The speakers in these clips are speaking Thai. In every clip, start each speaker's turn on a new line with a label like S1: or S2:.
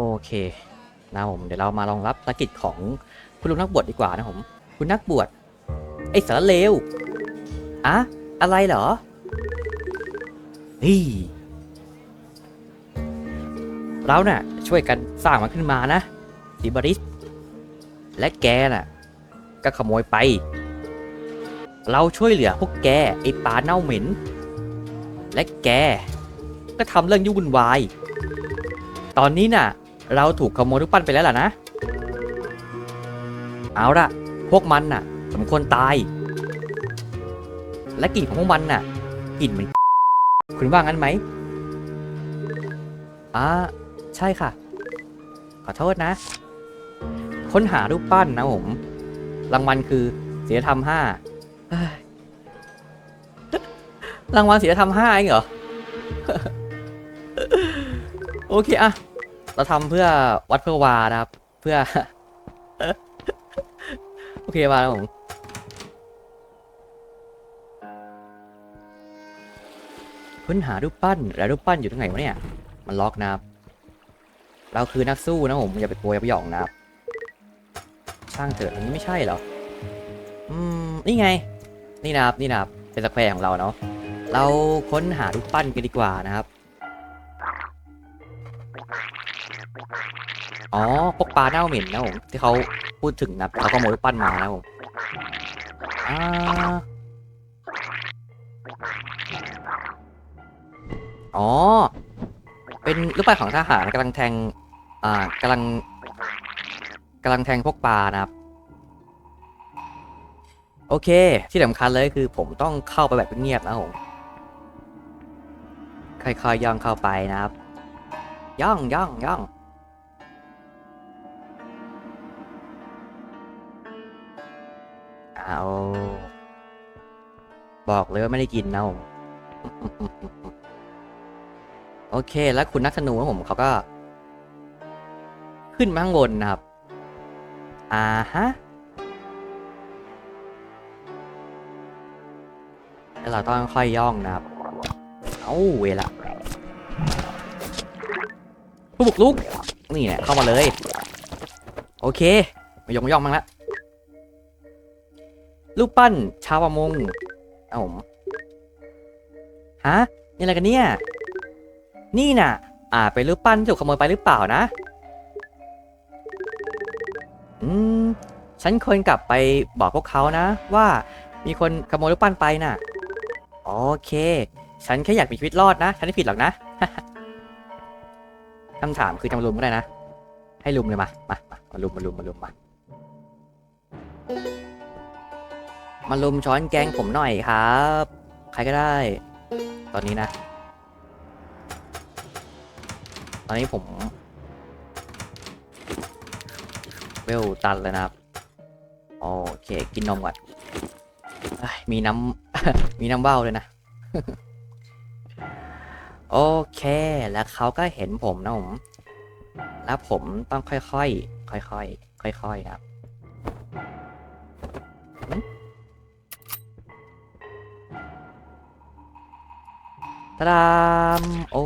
S1: โอเคนะผมเดี๋ยวเรามาลองรับภารกิจของคุณลุงนักบวชดีกว่านะผม คุณนักบวชไอ้สารเลวอะอะไรเหรอเฮ้ยเราเน่ะช่วยกันสร้างมันขึ้นมานะดิบาริส และแกน่ะ ก็ขโมยไป เราช่วยเหลือพวกแกไอ้ปลาเน่าเหม็น และแก ก็ทำเรื่องยุ่งวุ่นวาย ตอนนี้น่ะ เราถูกขโมยรูปปั้นไปแล้วล่ะนะ เอาละพวกมันน่ะ สมควรตาย และกลิ่นของพวกมันน่ะกลิ่นเหมือนคุณว่างั้นไหมอ่าใช่ค่ะ ขอโทษนะ ค้นหารูปปั้นนะผม รางวัลคือศีลธรรมห้ารางวัลศีลธรรมห้าเองเหรอ โอเคอะ เราทำเพื่อวัดเพื่อวานะครับ เพื่อ โอเคมาแล้วผมค้นหารูปปั้นแล้วรูปปั้นอยู่ตรงไหนวะเนี่ย มันล็อกนะครับ เราคือนักสู้นะผมอย่าไปกลัวอย่าไปหยองนะครับช่างเถอะอันนี้ไม่ใช่เหรอ อืม นี่ไง นี่นะครับ นี่นะครับ เป็นสแควร์ของเราเนาะ เราค้นหารูปปั้นกันดีกว่านะครับ อ๋อพวกปลาเน่าเหม็นนะผมที่เขาพูดถึงนะเขาก็โมยปั้นมานะผมอ่าอ๋อ เป็นรูปปั้นของทหารกำลังแทง อ่ากำลังกำลังแทงพวกปลานะครับ โอเค ที่สำคัญเลยคือผมต้องเข้าไปแบบเงียบนะผมค่อยๆย่องเข้าไปนะครับ ย่องย่องย่อง เอา บอกเลยว่าไม่ได้กินนะผมโอเค แล้วคุณนักธนูของผมเขาก็ ขึ้นมาข้างบนนะครับ อ่าฮะแล้วเราต้องค่อยย่องนะครับ เอาเวละผู้บุกลุก นี่แหละเข้ามาเลย โอเค มายงย่องมั้งละ รูปปั้น ชาวประมงเอาผมฮะนี่อะไรกันเนี่ย นี่น่ะ อ่าเป็นรูปปั้นที่ถูกขโมยไปหรือเปล่านะ อืม ฉันควรกลับไปบอกพวกเขานะ ว่ามีคนขโมยรูปปั้นไปน่ะ โอเค ฉันแค่อยากมีชีวิตรอดนะ ฉันไม่ผิดหรอกนะคำถามคือจะมาลุมก็ได้นะ ให้ลุมเลยมา มา มาลุมมาลุมมาลุมมา มาลุมช้อนแกงผมหน่อยครับ ใครก็ได้ ตอนนี้นะ ตอนนี้ผม เวลตันเลยนะครับ โอเค กินนมก่อนมีน้ำ มีน้ำเบ้าเลยนะ โอเค แล้วเขาก็เห็นผมนะผม แล้วผมต้องค่อยๆ ค่อยๆ ค่อยๆ ครับ ตะดามโอ้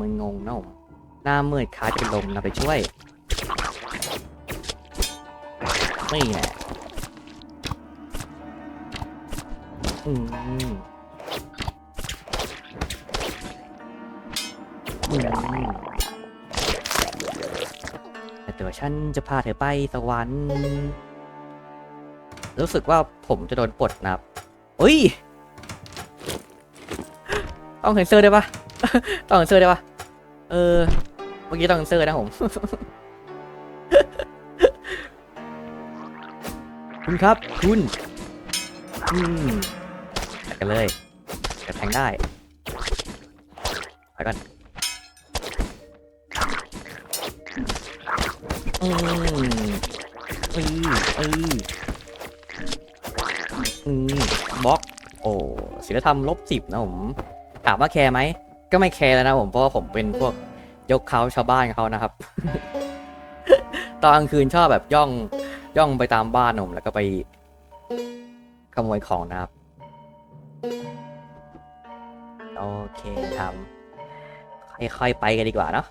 S1: มึนงงนะผมหน้ามืดคล้าจะเป็นลมนะไปช่วยนี่แหละอืมอืมแต่ตัวฉันจะพาเธอไปสวรรค์รู้สึกว่าผมจะโดนปลดนะครับอุ้ย ต้องเซ็นเซอร์ได้ปะต้องเซ็นเซอร์ได้ปะเออ เมื่อกี้ต้องเซ็นเซอร์นะผมคุณครับ คุณอืมจัดกันเลยจะแทงได้ไปก่อนอืมอืออืออือบล็อก โอ้ศิลธรรมลบสิบนะผม ถามว่าแคร์ไหม ก็ไม่แคร์แล้วนะผม เพราะว่าผมเป็นพวกยกเขาชาวบ้านเขานะครับ ตอนกลางคืนชอบแบบย่องย่องไปตามบ้านผมแล้วก็ไปขโมยของนะครับ โอเคครับค่อยๆไปกันดีกว่าเนาะ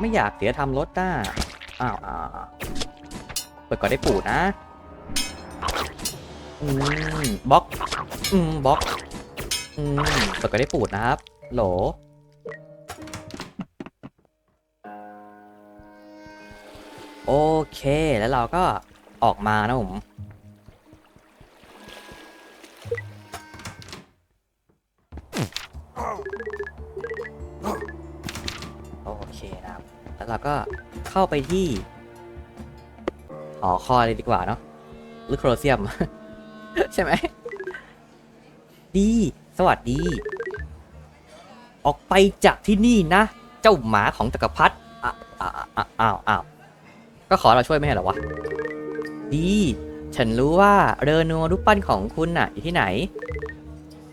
S1: ไม่อยากเสียทำรถนะอ้าวเปิดก่อนได้ปูดนะ อืมบล็อกอืมบล็อกอืมเปิดก่อนได้ปูดนะครับ โหล โอเคแล้วเราก็ออกมานะผม โอเคนะครับ แล้วเราก็เข้าไปที่หอคอยเลยดีกว่าเนาะหรือโครเซียม ใช่ไหม ดี สวัสดี ออกไปจากที่นี่นะ เจ้าหมาของจักรพรรดิอ้าวอ้าวก็ขอเราช่วยไม่ใช่เหรอวะ ดี ฉันรู้ว่าเรอนัวรูปปั้นของคุณน่ะ อยู่ที่ไหน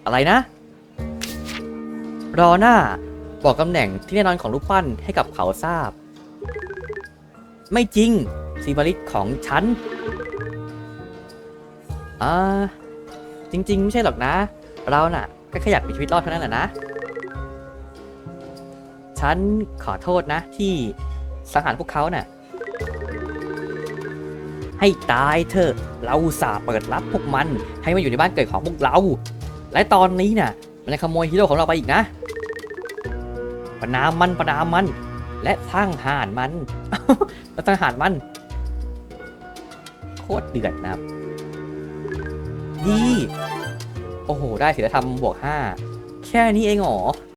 S1: อะไรนะ รอหน้า บอกตำแหน่งที่แน่นอนของรูปปั้นให้กับเขาทราบ ไม่จริงซีบริสของฉัน อ่าจริง ๆ ไม่ใช่หรอกนะ เราน่ะ ก็แค่อยากมีชีวิตรอดเท่านั้นแหละนะ ฉันขอโทษนะ ที่สังหารพวกเขาน่ะ ให้ตายเถอะ เราอุตสาห์เปิดรับพวกมัน ให้มาอยู่ในบ้านเกิดของพวกเรา และตอนนี้น่ะ มันจะขโมยฮีโร่ของเราไปอีกนะ ประนามมันประนามมัน และทั้งหารมัน และทั้งหารมัน โคตรเดือดนะครับ ดี โอ้โห ได้ศีลธรรมบวกห้า แค่นี้เองเหรอ